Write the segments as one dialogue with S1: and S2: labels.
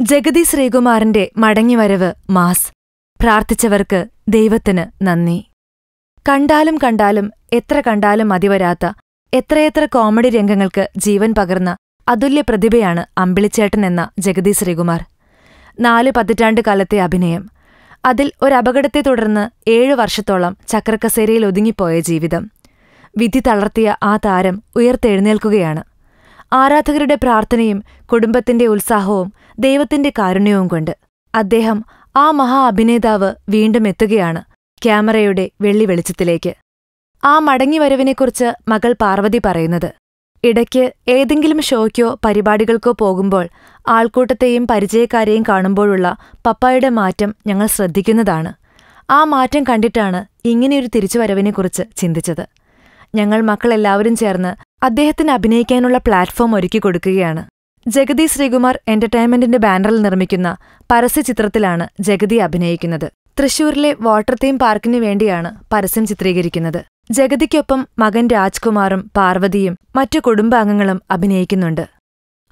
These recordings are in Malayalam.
S1: ജഗതി ശ്രീകുമാറിന്റെ മടങ്ങിവരവ് മാസ്. പ്രാർത്ഥിച്ചവർക്ക് ദൈവത്തിന് നന്ദി. കണ്ടാലും കണ്ടാലും എത്ര കണ്ടാലും മതിവരാത്ത എത്രയെത്ര കോമഡി രംഗങ്ങൾക്ക് ജീവൻ പകർന്ന അതുല്യ പ്രതിഭയാണ് അമ്പിളിച്ചേട്ടൻ എന്ന ജഗതി ശ്രീകുമാർ. നാല് പതിറ്റാണ്ട് കാലത്തെ അഭിനയം. അതിൽ ഒരപകടത്തെ തുടർന്ന് ഏഴു വർഷത്തോളം ചക്രക്കസേരയിൽ ഒതുങ്ങിപ്പോയ ജീവിതം. വിധി തളർത്തിയ ആ താരം ഉയർത്തെഴുന്നേൽക്കുകയാണ്. ആരാധകരുടെ പ്രാർത്ഥനയും കുടുംബത്തിന്റെ ഉത്സാഹവും ദൈവത്തിന്റെ കാരുണ്യവും കൊണ്ട് അദ്ദേഹം ആ മഹാ അഭിനേതാവ് വീണ്ടും എത്തുകയാണ് ക്യാമറയുടെ വെള്ളി വെളിച്ചത്തിലേക്ക്. ആ മടങ്ങിവരവിനെക്കുറിച്ച് മകൾ പാർവതി പറയുന്നത് ഇടയ്ക്ക് ഏതെങ്കിലും ഷോയ്ക്കോ പരിപാടികൾക്കോ പോകുമ്പോൾ ആൾക്കൂട്ടത്തെയും പരിചയക്കാരെയും കാണുമ്പോഴുള്ള പപ്പായുടെ മാറ്റം ഞങ്ങൾ ശ്രദ്ധിക്കുന്നതാണ്. ആ മാറ്റം കണ്ടിട്ടാണ് ഇങ്ങനെയൊരു തിരിച്ചുവരവിനെക്കുറിച്ച് ചിന്തിച്ചത്. ഞങ്ങൾ മക്കളെല്ലാവരും ചേർന്ന് അദ്ദേഹത്തിന് അഭിനയിക്കാനുള്ള പ്ലാറ്റ്ഫോം ഒരുക്കി കൊടുക്കുകയാണ്. ജഗതി ശ്രീകുമാർ എന്റർടൈൻമെന്റിന്റെ ബാനറിൽ നിർമ്മിക്കുന്ന പരസ്യചിത്രത്തിലാണ് ജഗതി അഭിനയിക്കുന്നത്. തൃശൂരിലെ വാട്ടർ തീം പാർക്കിനു വേണ്ടിയാണ് പരസ്യം ചിത്രീകരിക്കുന്നത്. ജഗതിക്കൊപ്പം മകൻ രാജ്കുമാറും പാർവതിയും മറ്റു കുടുംബാംഗങ്ങളും അഭിനയിക്കുന്നുണ്ട്.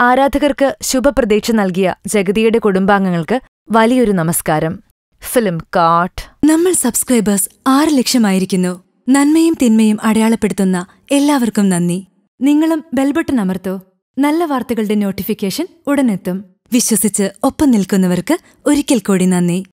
S1: ആരാധകർക്ക് ശുഭപ്രതീക്ഷ നൽകിയ ജഗതിയുടെ കുടുംബാംഗങ്ങൾക്ക് വലിയൊരു നമസ്കാരം. ഫിലിം കാട്ട്
S2: നമ്മൾ സബ്സ്ക്രൈബേഴ്സ് ആറ് ലക്ഷമായിരിക്കുന്നു. നന്മയും തിന്മയും അടയാളപ്പെടുത്തുന്ന എല്ലാവർക്കും നന്ദി.
S1: നിങ്ങളും ബെൽബട്ടൺ അമർത്തോ. നല്ല വാർത്തകളുടെ നോട്ടിഫിക്കേഷൻ ഉടനെത്തും.
S2: വിശ്വസിച്ച് ഒപ്പം നിൽക്കുന്നവർക്ക് ഒരിക്കൽ കൂടി നന്ദി.